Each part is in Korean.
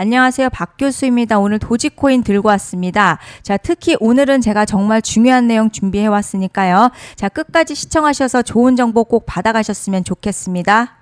안녕하세요. 박 교수입니다. 오늘 도지코인 들고 왔습니다. 자, 특히 오늘은 제가 정말 중요한 내용 준비해 왔으니까요. 자, 끝까지 시청하셔서 좋은 정보 꼭 받아가셨으면 좋겠습니다.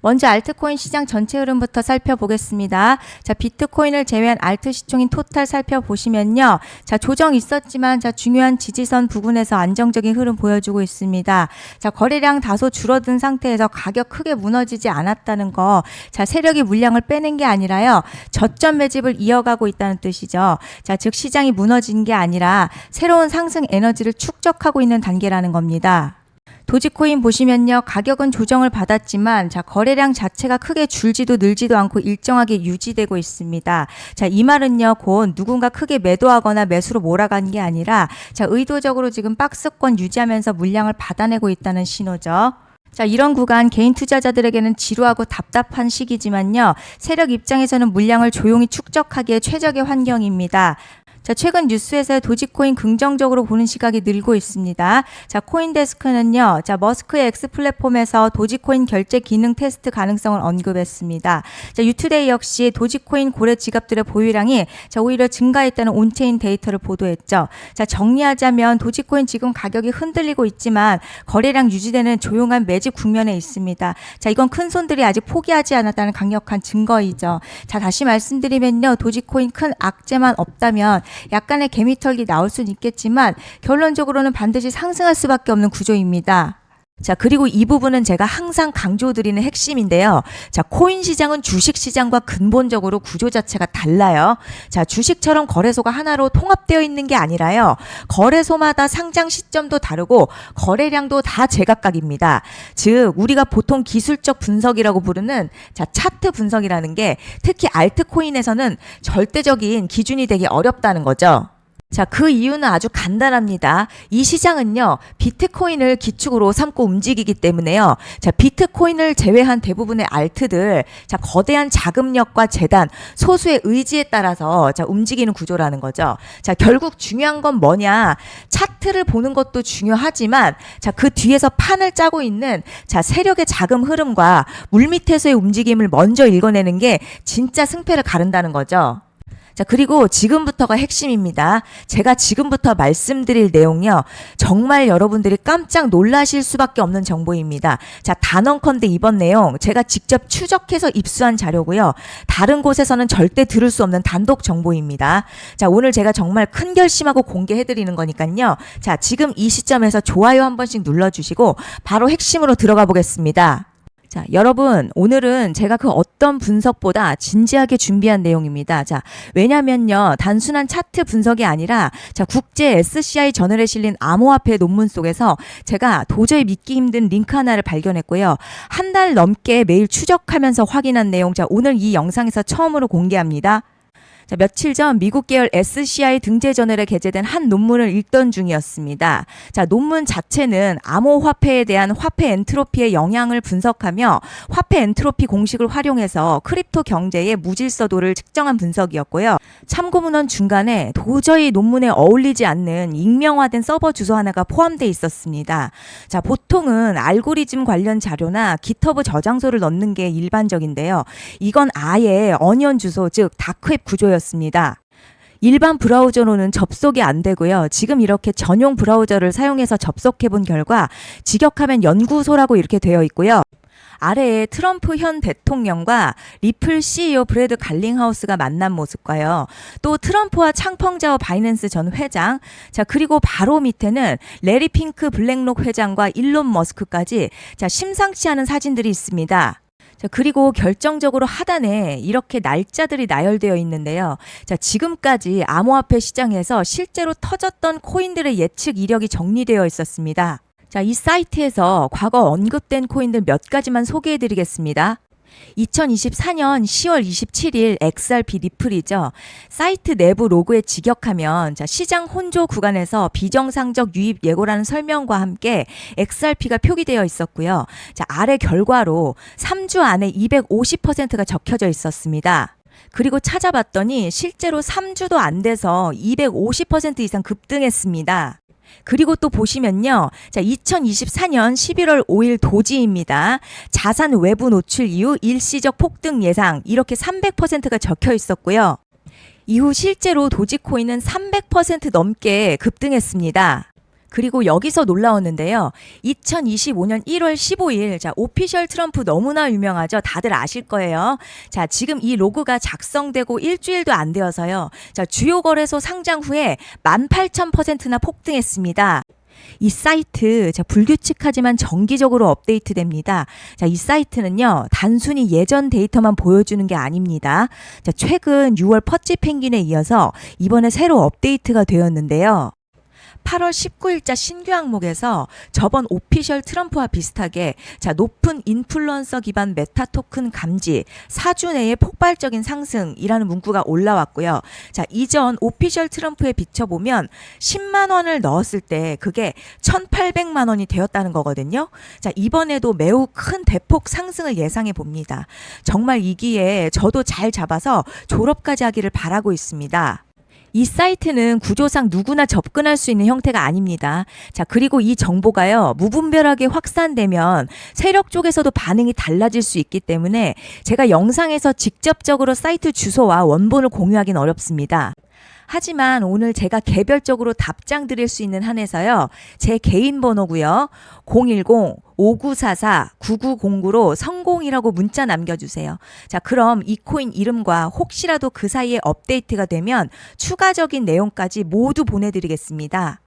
먼저 알트코인 시장 전체 흐름부터 살펴보겠습니다. 자, 비트코인을 제외한 알트 시총인 토탈 살펴보시면요. 자, 조정 있었지만 자, 중요한 지지선 부근에서 안정적인 흐름 보여주고 있습니다. 자, 거래량 다소 줄어든 상태에서 가격 크게 무너지지 않았다는 거. 자, 세력이 물량을 빼낸 게 아니라요. 저점 매집을 이어가고 있다는 뜻이죠. 자, 즉 시장이 무너진 게 아니라 새로운 상승 에너지를 축적하고 있는 단계라는 겁니다. 도지코인 보시면요. 가격은 조정을 받았지만 자, 거래량 자체가 크게 줄지도 늘지도 않고 일정하게 유지되고 있습니다. 자, 이 말은요. 곧 누군가 크게 매도하거나 매수로 몰아간 게 아니라 자, 의도적으로 지금 박스권 유지하면서 물량을 받아내고 있다는 신호죠. 자, 이런 구간 개인 투자자들에게는 지루하고 답답한 시기지만요. 세력 입장에서는 물량을 조용히 축적하기에 최적의 환경입니다. 자, 최근 뉴스에서 도지코인 긍정적으로 보는 시각이 늘고 있습니다. 자, 코인데스크는요, 자, 머스크의 X 플랫폼에서 도지코인 결제 기능 테스트 가능성을 언급했습니다. 자, 유투데이 역시 도지코인 고래 지갑들의 보유량이 자, 오히려 증가했다는 온체인 데이터를 보도했죠. 자, 정리하자면 도지코인 지금 가격이 흔들리고 있지만 거래량 유지되는 조용한 매집 국면에 있습니다. 자, 이건 큰 손들이 아직 포기하지 않았다는 강력한 증거이죠. 자, 다시 말씀드리면요, 도지코인 큰 악재만 없다면 약간의 개미털기 나올 수는 있겠지만 결론적으로는 반드시 상승할 수밖에 없는 구조입니다. 자, 그리고 이 부분은 제가 항상 강조드리는 핵심인데요. 자, 코인 시장은 주식 시장과 근본적으로 구조 자체가 달라요. 자, 주식처럼 거래소가 하나로 통합되어 있는 게 아니라요. 거래소마다 상장 시점도 다르고 거래량도 다 제각각입니다. 즉, 우리가 보통 기술적 분석이라고 부르는 자, 차트 분석이라는 게 특히 알트코인에서는 절대적인 기준이 되기 어렵다는 거죠. 자, 그 이유는 아주 간단합니다. 이 시장은요, 비트코인을 기축으로 삼고 움직이기 때문에요. 자, 비트코인을 제외한 대부분의 알트들, 자, 거대한 자금력과 재단, 소수의 의지에 따라서 자, 움직이는 구조라는 거죠. 자, 결국 중요한 건 뭐냐? 차트를 보는 것도 중요하지만, 자, 그 뒤에서 판을 짜고 있는 자, 세력의 자금 흐름과 물밑에서의 움직임을 먼저 읽어내는 게 진짜 승패를 가른다는 거죠. 자, 그리고 지금부터가 핵심입니다. 제가 지금부터 말씀드릴 내용요. 정말 여러분들이 깜짝 놀라실 수밖에 없는 정보입니다. 자, 단언컨대 이번 내용 제가 직접 추적해서 입수한 자료고요. 다른 곳에서는 절대 들을 수 없는 단독 정보입니다. 자, 오늘 제가 정말 큰 결심하고 공개해 드리는 거니까요. 자, 지금 이 시점에서 좋아요 한 번씩 눌러 주시고 바로 핵심으로 들어가 보겠습니다. 자, 여러분, 오늘은 제가 그 어떤 분석보다 진지하게 준비한 내용입니다. 자, 왜냐면요, 단순한 차트 분석이 아니라, 자, 국제 SCI 저널에 실린 암호화폐 논문 속에서 제가 도저히 믿기 힘든 링크 하나를 발견했고요. 한 달 넘게 매일 추적하면서 확인한 내용, 자, 오늘 이 영상에서 처음으로 공개합니다. 자, 며칠 전 미국 계열 SCI 등재 저널에 게재된 한 논문을 읽던 중이었습니다. 자, 논문 자체는 암호화폐에 대한 화폐 엔트로피의 영향을 분석하며 화폐 엔트로피 공식을 활용해서 크립토 경제의 무질서도를 측정한 분석이었고요. 참고 문헌 중간에 도저히 논문에 어울리지 않는 익명화된 서버 주소 하나가 포함되어 있었습니다. 자, 보통은 알고리즘 관련 자료나 기터브 저장소를 넣는 게 일반적인데요. 이건 아예 어니언 주소, 즉 다크웹 구조였습니다. 일반 브라우저로는 접속이 안 되고요. 지금 이렇게 전용 브라우저를 사용해서 접속해 본 결과 직역하면 연구소라고 이렇게 되어 있고요. 아래에 트럼프 현 대통령과 리플 CEO 브래드 갈링하우스가 만난 모습과요. 또 트럼프와 창펑자오 바이낸스 전 회장, 자 그리고 바로 밑에는 레리 핑크 블랙록 회장과 일론 머스크까지 자 심상치 않은 사진들이 있습니다. 자, 그리고 결정적으로 하단에 이렇게 날짜들이 나열되어 있는데요. 자, 지금까지 암호화폐 시장에서 실제로 터졌던 코인들의 예측 이력이 정리되어 있었습니다. 자, 이 사이트에서 과거 언급된 코인들 몇 가지만 소개해 드리겠습니다. 2024년 10월 27일 XRP 리플이죠. 사이트 내부 로고에 직역하면 자, 시장 혼조 구간에서 비정상적 유입 예고라는 설명과 함께 XRP가 표기되어 있었고요. 자, 아래 결과로 3주 안에 250%가 적혀져 있었습니다. 그리고 찾아봤더니 실제로 3주도 안 돼서 250% 이상 급등했습니다. 그리고 또 보시면요. 자, 2024년 11월 5일 도지입니다. 자산 외부 노출 이후 일시적 폭등 예상 이렇게 300%가 적혀 있었고요. 이후 실제로 도지코인은 300% 넘게 급등했습니다. 그리고 여기서 놀라웠는데요. 2025년 1월 15일, 자, 오피셜 트럼프 너무나 유명하죠. 다들 아실 거예요. 자, 지금 이 로고가 작성되고 일주일도 안 되어서요. 자, 주요 거래소 상장 후에 18,000%나 폭등했습니다. 이 사이트 자 불규칙하지만 정기적으로 업데이트됩니다. 자, 이 사이트는요. 단순히 예전 데이터만 보여주는 게 아닙니다. 자, 최근 6월 퍼치 펭귄에 이어서 이번에 새로 업데이트가 되었는데요. 8월 19일자 신규 항목에서 저번 오피셜 트럼프와 비슷하게 자 높은 인플루언서 기반 메타 토큰 감지 4주 내에 폭발적인 상승이라는 문구가 올라왔고요. 자 이전 오피셜 트럼프에 비춰보면 10만 원을 넣었을 때 그게 1,800만 원이 되었다는 거거든요. 자 이번에도 매우 큰 대폭 상승을 예상해 봅니다. 정말 이기에 저도 잘 잡아서 졸업까지 하기를 바라고 있습니다. 이 사이트는 구조상 누구나 접근할 수 있는 형태가 아닙니다. 자, 그리고 이 정보가요, 무분별하게 확산되면 세력 쪽에서도 반응이 달라질 수 있기 때문에 제가 영상에서 직접적으로 사이트 주소와 원본을 공유하기는 어렵습니다. 하지만 오늘 제가 개별적으로 답장 드릴 수 있는 한에서요. 제 개인 번호고요. 010-5944-9909로 성공이라고 문자 남겨주세요. 자, 그럼 이 코인 이름과 혹시라도 그 사이에 업데이트가 되면 추가적인 내용까지 모두 보내드리겠습니다.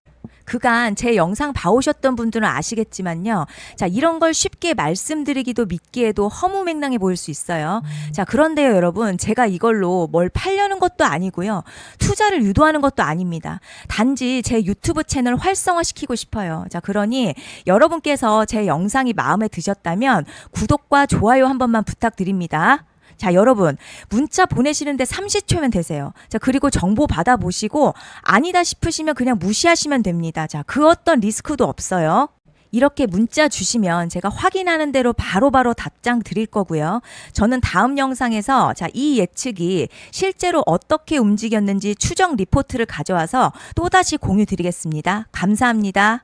그간 제 영상 봐오셨던 분들은 아시겠지만요. 자, 이런 걸 쉽게 말씀드리기도 믿기에도 허무맹랑해 보일 수 있어요. 자, 그런데요, 여러분. 제가 이걸로 뭘 팔려는 것도 아니고요. 투자를 유도하는 것도 아닙니다. 단지 제 유튜브 채널 활성화시키고 싶어요. 자, 그러니 여러분께서 제 영상이 마음에 드셨다면 구독과 좋아요 한 번만 부탁드립니다. 자, 여러분, 문자 보내시는데 30초면 되세요. 자, 그리고 정보 받아보시고 아니다 싶으시면 그냥 무시하시면 됩니다. 자, 그 어떤 리스크도 없어요. 이렇게 문자 주시면 제가 확인하는 대로 바로바로 답장 드릴 거고요. 저는 다음 영상에서 자, 이 예측이 실제로 어떻게 움직였는지 추정 리포트를 가져와서 또다시 공유 드리겠습니다. 감사합니다.